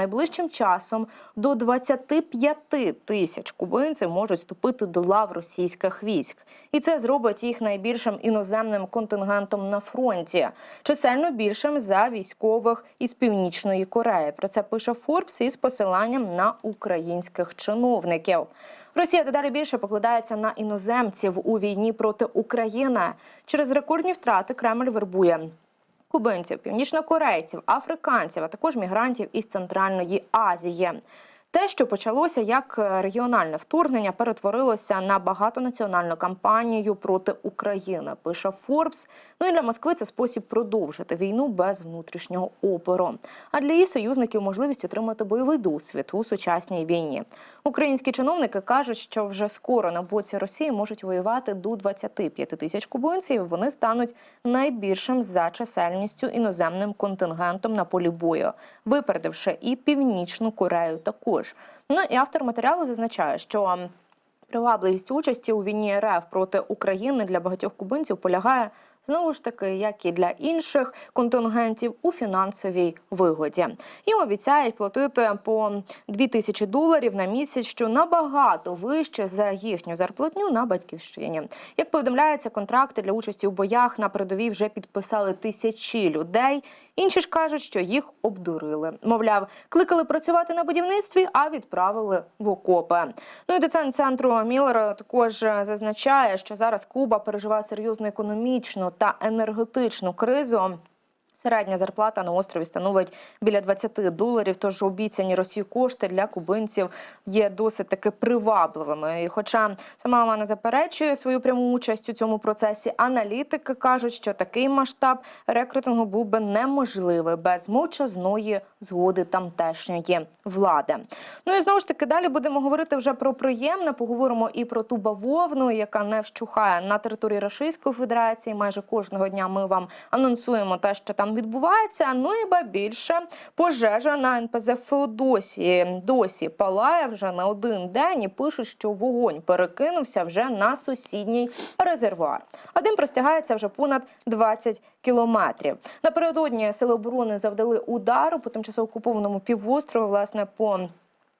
Найближчим часом до 25 тисяч кубинців можуть вступити до лав російських військ, і це зробить їх найбільшим іноземним контингентом на фронті, чисельно більшим за військових із північної Кореї. Про це пише Форбс із посиланням на українських чиновників. Росія дедалі більше покладається на іноземців у війні проти України. Через рекордні втрати Кремль вербує кубинців, північнокорейців, африканців, а також мігрантів із Центральної Азії. Те, що почалося як регіональне вторгнення, перетворилося на багатонаціональну кампанію проти України. Пише Форбс. Ну і для Москви це спосіб продовжити війну без внутрішнього опору. А для її союзників можливість отримати бойовий досвід у сучасній війні. Українські чиновники кажуть, що вже скоро на боці Росії можуть воювати до 25 тисяч кубинців. Вони стануть найбільшим за чисельністю іноземним контингентом на полі бою, випередивши і північну Корею також. Ну і автор матеріалу зазначає, що привабливість участі у війні РФ проти України для багатьох кубинців полягає знову ж таки, як і для інших контингентів, у фінансовій вигоді. Їм обіцяють платити по 2 тисячі доларів на місяць, що набагато вище за їхню зарплатню на батьківщині. Як повідомляється, контракти для участі у боях на передовій вже підписали тисячі людей. Інші ж кажуть, що їх обдурили. Мовляв, кликали працювати на будівництві, а відправили в окопи. Ну і доцент центру Міллера також зазначає, що зараз Куба переживає серйозну економічну та енергетичну кризу. Середня зарплата на острові становить біля 20 доларів. Тож обіцяні Росії кошти для кубинців є досить таки привабливими. І хоча сама вона заперечує свою пряму участь у цьому процесі, аналітики кажуть, що такий масштаб рекрутингу був би неможливий без мовчазної згоди тамтешньої влади. Ну і знову ж таки далі будемо говорити вже про приємне. Поговоримо і про ту бавовну, яка не вщухає на території Російської Федерації. Майже кожного дня ми вам анонсуємо те, що там відбувається. Ну і ба більше пожежа на НПЗ Феодосії досі палає вже на один день і пишуть, що вогонь перекинувся вже на сусідній резервуар. А дим простягається вже понад 20 кілометрів. Напередодні сили оборони завдали удару по тимчасово окупованому півострову, власне, по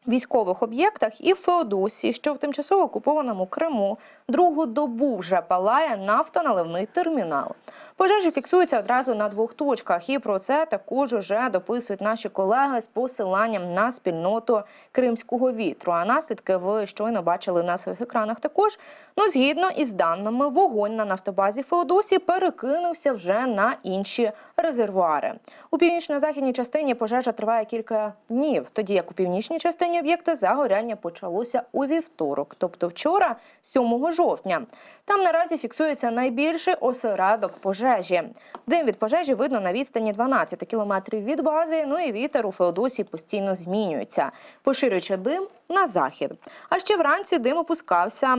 військових об'єктах і в Феодосії, що в тимчасово окупованому Криму другу добу вже палає нафтоналивний термінал. Пожежі фіксуються одразу на двох точках, і про це також уже дописують наші колеги з посиланням на спільноту кримського вітру. А наслідки ви щойно бачили на своїх екранах. Також ну згідно із даними, вогонь на нафтобазі Феодосії перекинувся вже на інші резервуари. У північно-західній частині пожежа триває кілька днів, тоді як у північній частині об'єкта загоряння почалося у вівторок, тобто вчора, 7 жовтня. Там наразі фіксується найбільший осередок пожежі. Дим від пожежі видно на відстані 12 кілометрів від бази. Ну і вітер у Феодосії постійно змінюється, поширюючи дим на захід. А ще вранці дим опускався.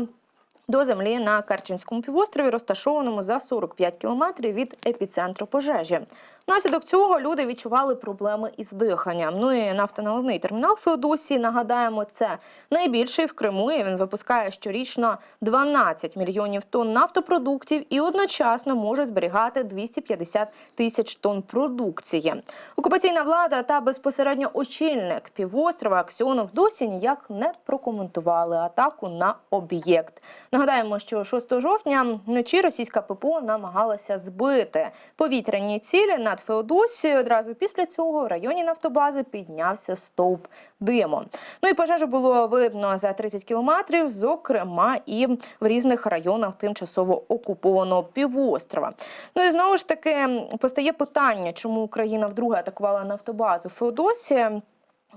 До землі на Керченському півострові, розташованому за 45 кілометрів від епіцентру пожежі. Внаслідок цього люди відчували проблеми із диханням. Ну і нафтоналивний термінал Феодосії, нагадаємо, це найбільший в Криму. і Він випускає щорічно 12 мільйонів тонн нафтопродуктів і одночасно може зберігати 250 тисяч тонн продукції. Окупаційна влада та безпосередньо очільник півострова Аксьонов досі ніяк не прокоментували атаку на об'єкт. Нагадаємо, що 6 жовтня вночі російська ППО намагалася збити повітряні цілі над Феодосією. Одразу після цього в районі нафтобази піднявся стовп диму. Ну і пожежу було видно за 30 кілометрів, зокрема і в різних районах тимчасово окупованого півострова. Ну і знову ж таки постає питання, чому Україна вдруге атакувала нафтобазу Феодосія.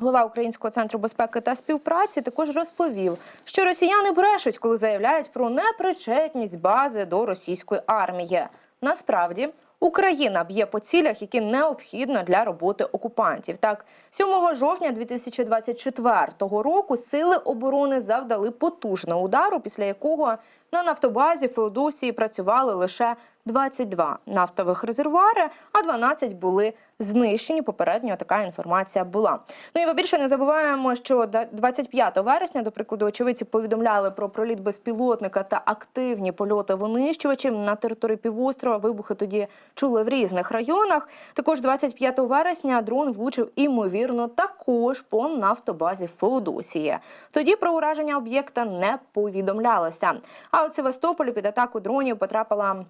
Голова Українського центру безпеки та співпраці також розповів, що росіяни брешуть, коли заявляють про непричетність бази до російської армії. Насправді Україна б'є по цілях, які необхідно для роботи окупантів. Так, 7 жовтня 2024 року сили оборони завдали потужного удару, після якого на нафтобазі Феодосії працювали лише 22 нафтових резервуари, а 12 були знищені. Попередньо така інформація була. Ну і ви більше не забуваємо, що да- 25 вересня, до прикладу, очевидці повідомляли про проліт безпілотника та активні польоти винищувачів на території півострова. Вибухи тоді чули в різних районах. Також 25 вересня дрон влучив імовірно також по нафтобазі Феодосії. Тоді про ураження об'єкта не повідомлялося. А от Севастополі під атаку дронів потрапила.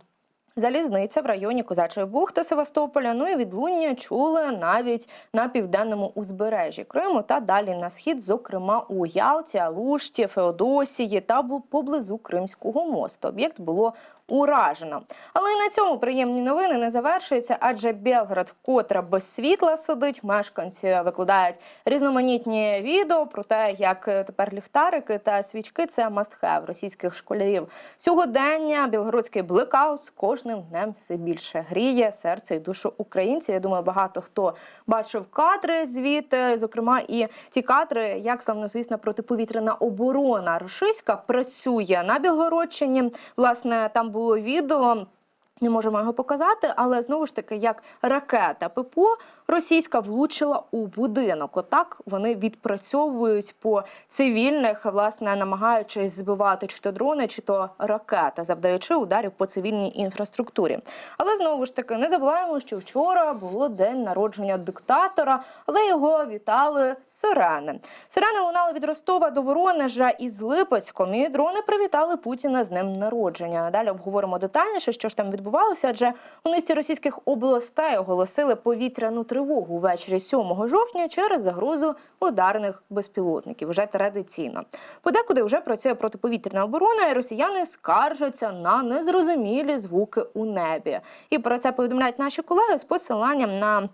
Залізниця в районі Козачої бухти Севастополя. Ну і відлуння чули навіть на південному узбережжі Криму та далі на схід, зокрема у Ялті, Алушті, Феодосії та поблизу Кримського мосту. Об'єкт було уражено. Але і на цьому приємні новини не завершуються, адже Белград вкотре без світла сидить. Мешканці викладають різноманітні відео про те, як е, тепер ліхтарики та свічки це мастхев російських школярів. Сьогодення білгородський блекаут з кожним днем все більше гріє серце і душу українців. Я думаю, багато хто бачив кадри звідти, зокрема, і ті кадри, як славнозвісна протиповітряна оборона російська працює на Білгородщині. Власне, там було відео. Не можемо його показати, але знову ж таки, як ракета ППО російська влучила у будинок. Отак вони відпрацьовують по цивільних, власне, намагаючись збивати чи то дрони, чи то ракети, завдаючи ударів по цивільній інфраструктурі. Але знову ж таки не забуваємо, що вчора було день народження диктатора, але його вітали сирени. Сирени лунали від Ростова до Воронежа із Липецьком. І дрони привітали Путіна з днем народження. Далі обговоримо детальніше, що ж там відбувалося, адже у низці російських областей оголосили повітряну тривогу ввечері 7 жовтня через загрозу ударних безпілотників. Вже традиційно. Подекуди вже працює протиповітряна оборона, і росіяни скаржаться на незрозумілі звуки у небі. І про це повідомляють наші колеги з посиланням на.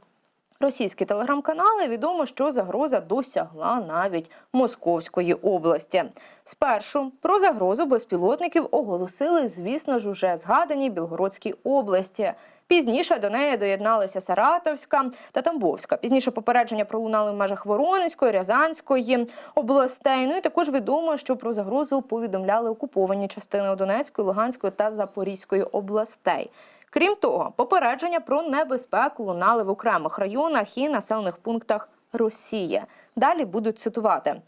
Російські телеграм-канали відомо, що загроза досягла навіть Московської області. Спершу про загрозу безпілотників оголосили, звісно ж, уже згадані Білгородській області. Пізніше до неї доєдналися Саратовська та Тамбовська. Пізніше попередження пролунали в межах Воронезької, Рязанської областей. Ну і також відомо, що про загрозу повідомляли окуповані частини Донецької, Луганської та Запорізької областей. Крім того, попередження про небезпеку лунали в окремих районах і населених пунктах Росії. Далі будуть цитувати.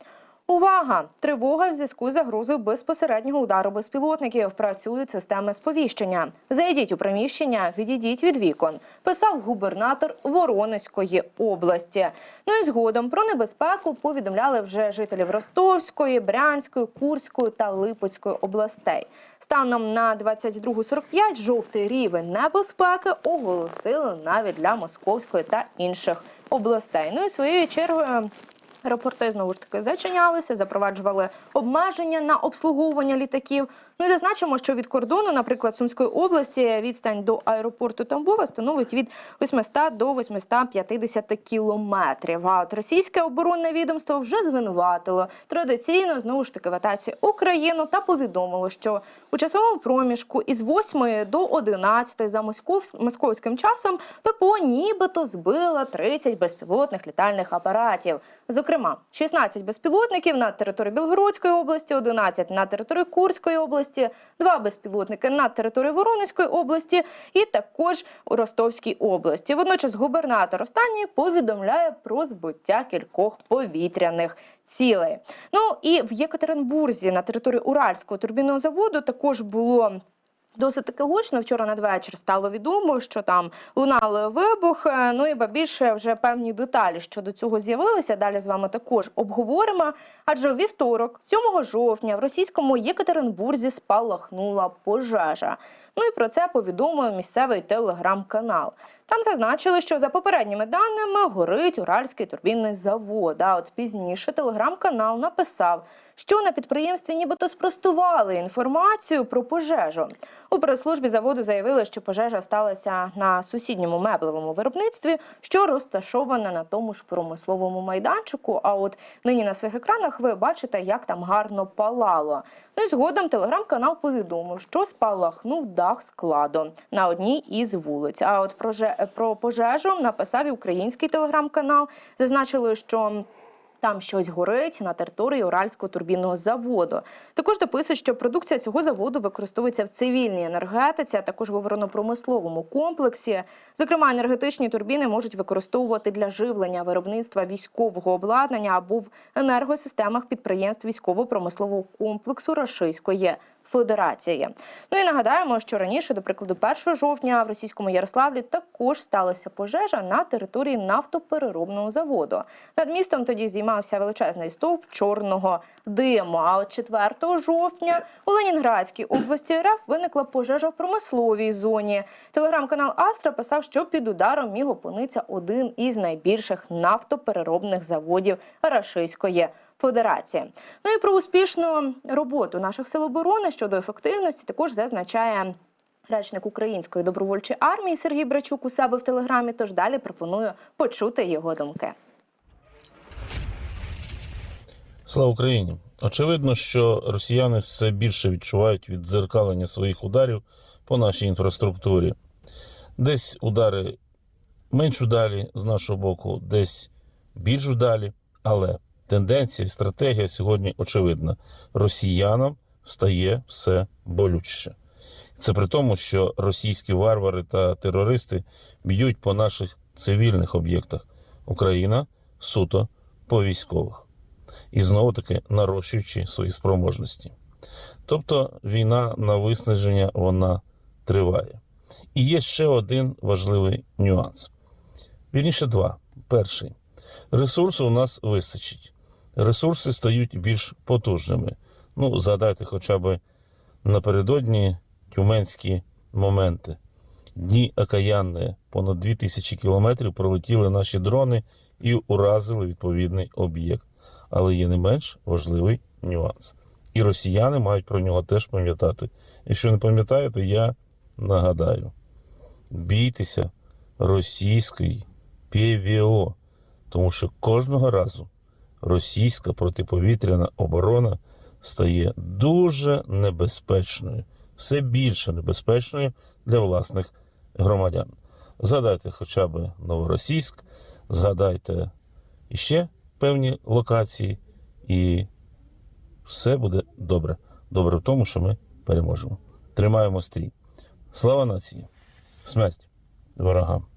Увага! Тривога в зв'язку з загрозою безпосереднього удару безпілотників. Працюють системи сповіщення. Зайдіть у приміщення, відійдіть від вікон. Писав губернатор Воронезької області. Ну і згодом про небезпеку повідомляли вже жителів Ростовської, Брянської, Курської та Липецької областей. Станом на 22.45 жовтий рівень небезпеки оголосили навіть для Московської та інших областей. Ну і своєю чергою. Аеропорти знову ж таки зачинялися, запроваджували обмеження на обслуговування літаків. Ну і зазначимо, що від кордону, наприклад, Сумської області, відстань до аеропорту Тамбова становить від 800 до 850 кілометрів. А от російське оборонне відомство вже звинуватило традиційно знову ж таки в атаці Україну та повідомило, що у часовому проміжку із 8 до 11 за московсь- московським часом ППО нібито збила 30 безпілотних літальних апаратів. Зокрема, 16 безпілотників на території Білгородської області, 11 на території Курської області, два безпілотники на території Воронезької області і також у Ростовській області. Водночас губернатор останній повідомляє про збиття кількох повітряних цілей. Ну і в Єкатеринбурзі на території Уральського турбінного заводу також було. Досить таки гучно вчора надвечір стало відомо, що там лунали вибух. е, Ну і ба більше вже певні деталі щодо цього з'явилися. Далі з вами також обговоримо. Адже у вівторок, 7 жовтня, в російському Єкатеринбурзі спалахнула пожежа. Ну і про це повідомив місцевий телеграм-канал. Там зазначили, що за попередніми даними горить Уральський турбінний завод. А от пізніше телеграм-канал написав, що на підприємстві нібито спростували інформацію про пожежу. У прес-службі заводу заявили, що пожежа сталася на сусідньому меблевому виробництві, що розташоване на тому ж промисловому майданчику. А от нині на своїх екранах ви бачите, як там гарно палало. Ну і згодом телеграм-канал повідомив, що спалахнув дах складу на одній із вулиць. А от про, же- про пожежу написав і український телеграм-канал. Зазначили, що Там щось горить на території Уральського турбінного заводу. Також дописують, що продукція цього заводу використовується в цивільній енергетиці, а також в оборонно-промисловому комплексі. Зокрема, енергетичні турбіни можуть використовувати для живлення виробництва військового обладнання або в енергосистемах підприємств військово-промислового комплексу Російської Федерації. Ну і нагадаємо, що раніше, до прикладу, 1 жовтня в російському Ярославлі також сталася пожежа на території нафтопереробного заводу. Над містом тоді здіймався величезний стовп чорного диму. А от 4 жовтня у Ленінградській області РФ виникла пожежа в промисловій зоні. Телеграм-канал Астра писав, що під ударом міг опинитися один із найбільших нафтопереробних заводів Рашистської Федерації. Ну і про успішну роботу наших сил оборони щодо ефективності також зазначає. Речник української добровольчої армії Сергій Брачук у себе в телеграмі. Тож далі пропоную почути його думки. Слава Україні! Очевидно, що росіяни все більше відчувають віддзеркалення своїх ударів по нашій інфраструктурі. Десь удари менш удалі з нашого боку, десь більш удалі, але тенденція стратегія сьогодні очевидна. Росіянам стає все болючіше. Це при тому, що російські варвари та терористи б'ють по наших цивільних об'єктах. Україна суто по військових і знову таки нарощуючи свої спроможності. Тобто війна на виснаження вона триває. І є ще один важливий нюанс. Вірніше, два. Перший ресурсу у нас вистачить. Ресурси стають більш потужними. Ну, згадайте хоча б напередодні тюменські моменти. Дні окаянні, понад 2000 кілометрів пролетіли наші дрони і уразили відповідний об'єкт але є не менш важливий нюанс. І росіяни мають про нього теж пам'ятати. Якщо не пам'ятаєте, я нагадаю: бійтеся російської ПВО, тому що кожного разу російська протиповітряна оборона стає дуже небезпечною, все більше небезпечною для власних громадян. Згадайте хоча б Новоросійськ, згадайте іще певні локації, і все буде добре. Добре в тому, що ми переможемо. Тримаємо стрій. Слава нації! Смерть ворогам!